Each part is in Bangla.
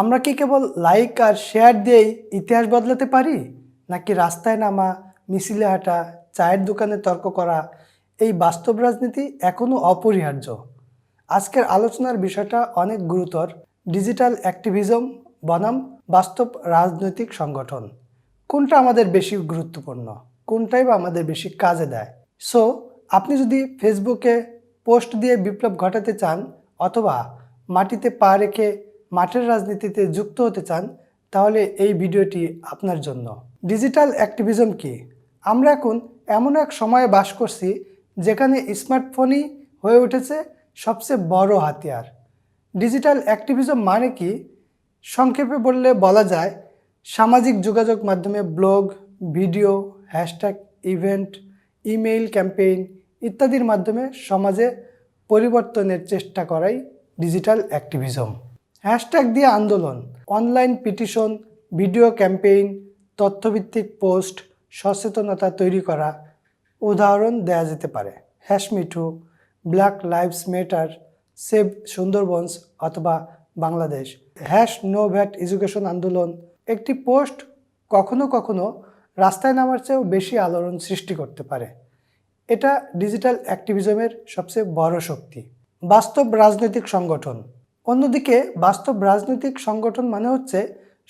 আমরা কি কেবল লাইক আর শেয়ার দিয়েই ইতিহাস বদলাতে পারি? নাকি রাস্তায় নামা, মিছিলে হাঁটা, চায়ের দোকানে তর্ক করা, এই বাস্তব রাজনীতি এখনও অপরিহার্য? আজকের আলোচনার বিষয়টা অনেক গুরুতর। ডিজিটাল অ্যাক্টিভিজম বনাম বাস্তব রাজনৈতিক সংগঠন। কোনটা আমাদের বেশি গুরুত্বপূর্ণ? কোনটাই বা আমাদের বেশি কাজে দেয়? সো আপনি যদি ফেসবুকে পোস্ট দিয়ে বিপ্লব ঘটাতে চান, অথবা মাটিতে পা রেখে মাঠের রাজনীতিতে যুক্ত হতে চান, তাহলে এই ভিডিওটি আপনার জন্য। ডিজিটাল অ্যাক্টিভিজম কি? আমরা এখন এমন এক সময়ে বাস করছি যেখানে স্মার্টফোনই হয়ে উঠেছে সবচেয়ে বড় হাতিয়ার। ডিজিটাল অ্যাক্টিভিজম মানে কি? সংক্ষেপে বললে বলা যায়, সামাজিক যোগাযোগ মাধ্যমে blog, video, hashtag, event, email campaign ইত্যাদির মাধ্যমে সমাজে পরিবর্তনের চেষ্টা করাই ডিজিটাল অ্যাক্টিভিজম। হ্যাশট্যাগ দিয়ে আন্দোলন, অনলাইন পিটিশন, ভিডিও ক্যাম্পেইন, তথ্যভিত্তিক পোস্ট, সচেতনতা তৈরি করা উদাহরণ দেয়া যেতে পারে। Hash MeToo black lives matter, save Sundarbans অথবা Bangladesh. Hash no VAT education আন্দোলন, একটি পোস্ট কখনো কখনো রাস্তায় নামার চেয়েও বেশি আলোড়ন সৃষ্টি করতে পারে। এটা ডিজিটাল অ্যাক্টিভিজমের সবচেয়ে বড় শক্তি। বাস্তব রাজনৈতিক সংগঠন অন্যদিকে বাস্তব রাজনৈতিক সংগঠন মানে হচ্ছে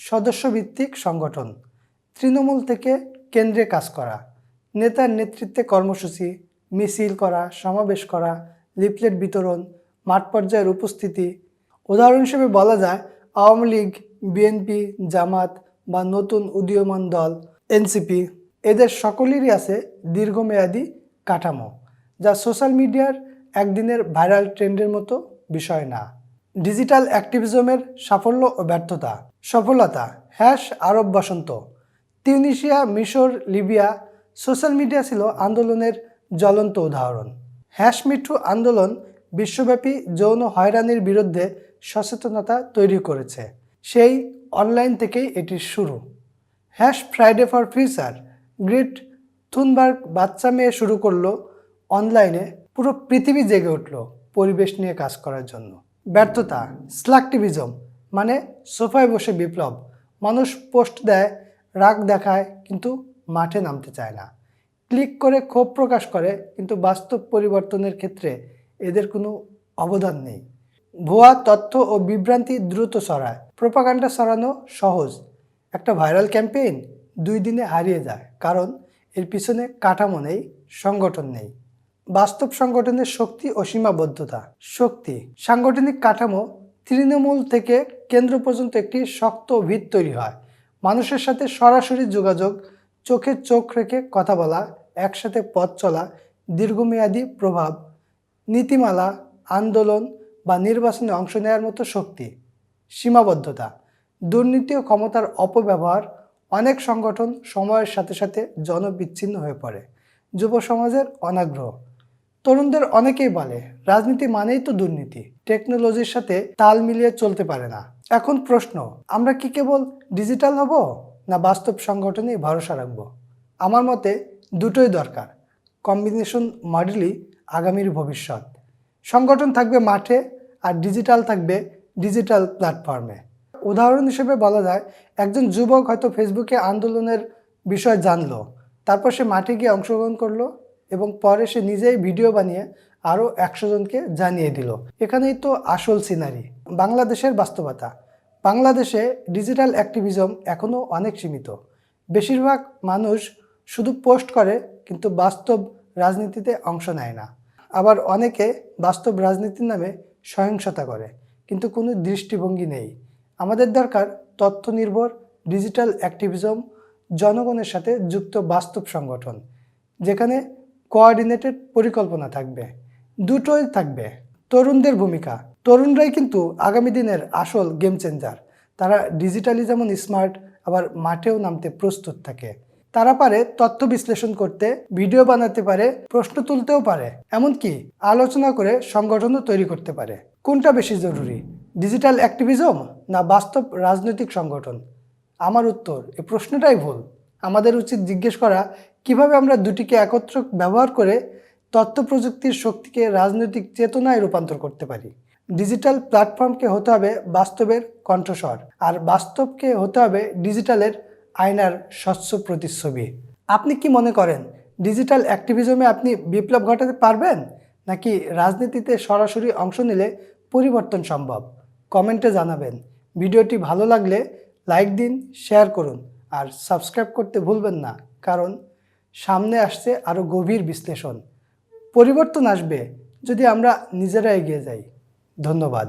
সদস্যভিত্তিক সংগঠন। তৃণমূল থেকে কেন্দ্রে কাজ করা, নেতার নেতৃত্বে কর্মসূচি, মিছিল করা, সমাবেশ করা, লিফলেট বিতরণ, মাঠ পর্যায়ের উপস্থিতি। উদাহরণ হিসেবে বলা যায়, আওয়ামী লীগ, বিএনপি, জামাত বা নতুন উদীয়মান দল, এনসিপি, এদের সকলেরই আছে দীর্ঘমেয়াদী কাঠামো, যা সোশ্যাল মিডিয়ার একদিনের ভাইরাল ট্রেন্ডের মতো বিষয় না। ডিজিটাল অ্যাক্টিভিজমের সাফল্য ও ব্যর্থতা। সফলতা, হ্যাশ, আরব বসন্ত। তিউনিশিয়া, মিশর, লিবিয়া, সোশ্যাল মিডিয়া ছিল আন্দোলনের জ্বলন্ত উদাহরণ। হ্যাশ মিঠু আন্দোলন বিশ্বব্যাপী যৌন হয়রানির বিরুদ্ধে সচেতনতা তৈরি করেছে। সেই অনলাইন থেকেই এটির শুরু। Hash Friday for future Greta Thunberg বাচ্চা মেয়ে শুরু করল অনলাইনে। পুরো পৃথিবী জেগে উঠল পরিবেশ নিয়ে কাজ করার জন্য। ব্যর্থতা স্লাকটিভিজম মানে সোফায় বসে বিপ্লব। মানুষ পোস্ট দেয়, রাগ দেখায়, কিন্তু মাঠে নামতে চায় না। ক্লিক করে ক্ষোভ প্রকাশ করে, কিন্তু বাস্তব পরিবর্তনের ক্ষেত্রে এদের কোনো অবদান নেই। ভুয়া তথ্য ও বিভ্রান্তি দ্রুত ছড়ায়। প্রোপাগান্ডা ছড়ানো সহজ। একটা ভাইরাল ক্যাম্পেইন দুই দিনে হারিয়ে যায়, কারণ এর পিছনে কাঠামো নেই, সংগঠন নেই। বাস্তব সংগঠনের শক্তি ও সীমাবদ্ধতা। শক্তি, সাংগঠনিক কাঠামো তৃণমূল থেকে কেন্দ্র পর্যন্ত একটি শক্ত ভিত তৈরি হয়। মানুষের সাথে সরাসরি যোগাযোগ, চোখে চোখ রেখে কথা বলা, একসাথে পথ চলা, দীর্ঘমেয়াদী প্রভাব, নীতিমালা, আন্দোলন বা নির্বাচনে অংশ নেওয়ার মতো শক্তি। সীমাবদ্ধতা, দুর্নীতি ও ক্ষমতার অপব্যবহার অনেক সংগঠন সময়ের সাথে সাথে জনবিচ্ছিন্ন হয়ে পড়ে। যুব সমাজের অনাগ্রহ তরুণদের অনেকেই বলে, রাজনীতি মানেই তো দুর্নীতি। টেকনোলজির সাথে তাল মিলিয়ে চলতে পারে না। এখন প্রশ্ন, আমরা কি কেবল ডিজিটাল হব না বাস্তব সংগঠনেই ভরসা রাখব? আমার মতে দুটোই দরকার। কম্বিনেশন মডেলই আগামীর ভবিষ্যৎ। সংগঠন থাকবে মাঠে আর ডিজিটাল থাকবে ডিজিটাল প্ল্যাটফর্মে। উদাহরণ হিসেবে বলা যায়, একজন যুবক হয়তো ফেসবুকে আন্দোলনের বিষয় জানলো, তারপর সে মাঠে গিয়ে অংশগ্রহণ করল। এবং পরে সে নিজেই ভিডিও বানিয়ে আরও একশো জনকে জানিয়ে দিল। এখানেই তো আসল সিনারি, বাংলাদেশের বাস্তবতা। বাংলাদেশে ডিজিটাল অ্যাক্টিভিজম এখনও অনেক সীমিত। বেশিরভাগ মানুষ শুধু পোস্ট করে, কিন্তু বাস্তব রাজনীতিতে অংশ নেয় না। আবার অনেকে বাস্তব রাজনীতির নামে সহিংসতা করে, কিন্তু কোনো দৃষ্টিভঙ্গি নেই। আমাদের দরকার তথ্য নির্ভর ডিজিটাল অ্যাক্টিভিজম, জনগণের সাথে যুক্ত বাস্তব সংগঠন, যেখানে কোঅর্ডিনেটেড পরিকল্পনা থাকবে, দুটোই থাকবে। তরুণদের ভূমিকা। তরুণরাই কিন্তু আগামী দিনের আসল গেম চেঞ্জার তারা ডিজিটালি যেমন স্মার্ট আবার মাঠেও নামতে প্রস্তুত থাকে। তারা পারে তথ্য বিশ্লেষণ করতে ভিডিও বানাতে পারে, প্রশ্ন তুলতেও পারে। এমনকি আলোচনা করে সংগঠনও তৈরি করতে পারে। কোনটা বেশি জরুরি? ডিজিটাল অ্যাক্টিভিজম না বাস্তব রাজনৈতিক সংগঠন? আমার উত্তর এই প্রশ্নটাই ভুল। আমাদের উচিত জিজ্ঞেস করা, কীভাবে আমরা দুটিকে একত্র ব্যবহার করে তথ্য প্রযুক্তির শক্তিকে রাজনৈতিক চেতনায় রূপান্তর করতে পারি? ডিজিটাল প্ল্যাটফর্মকে হতে হবে বাস্তবের কণ্ঠস্বর, আর বাস্তবকে হতে হবে ডিজিটালের আয়নার স্বচ্ছ প্রতিচ্ছবি। আপনি কি মনে করেন, ডিজিটাল অ্যাক্টিভিজমে আপনি বিপ্লব ঘটাতে পারবেন, নাকি রাজনীতিতে সরাসরি অংশ নিলে পরিবর্তন সম্ভব? কমেন্টে জানাবেন। ভিডিওটি ভালো লাগলে লাইক দিন, শেয়ার করুন। আর সাবস্ক্রাইব করতে ভুলবেন না, কারণ সামনে আসছে আরও গভীর বিশ্লেষণ। পরিবর্তন আসবে যদি আমরা নিজেরা এগিয়ে যাই। ধন্যবাদ।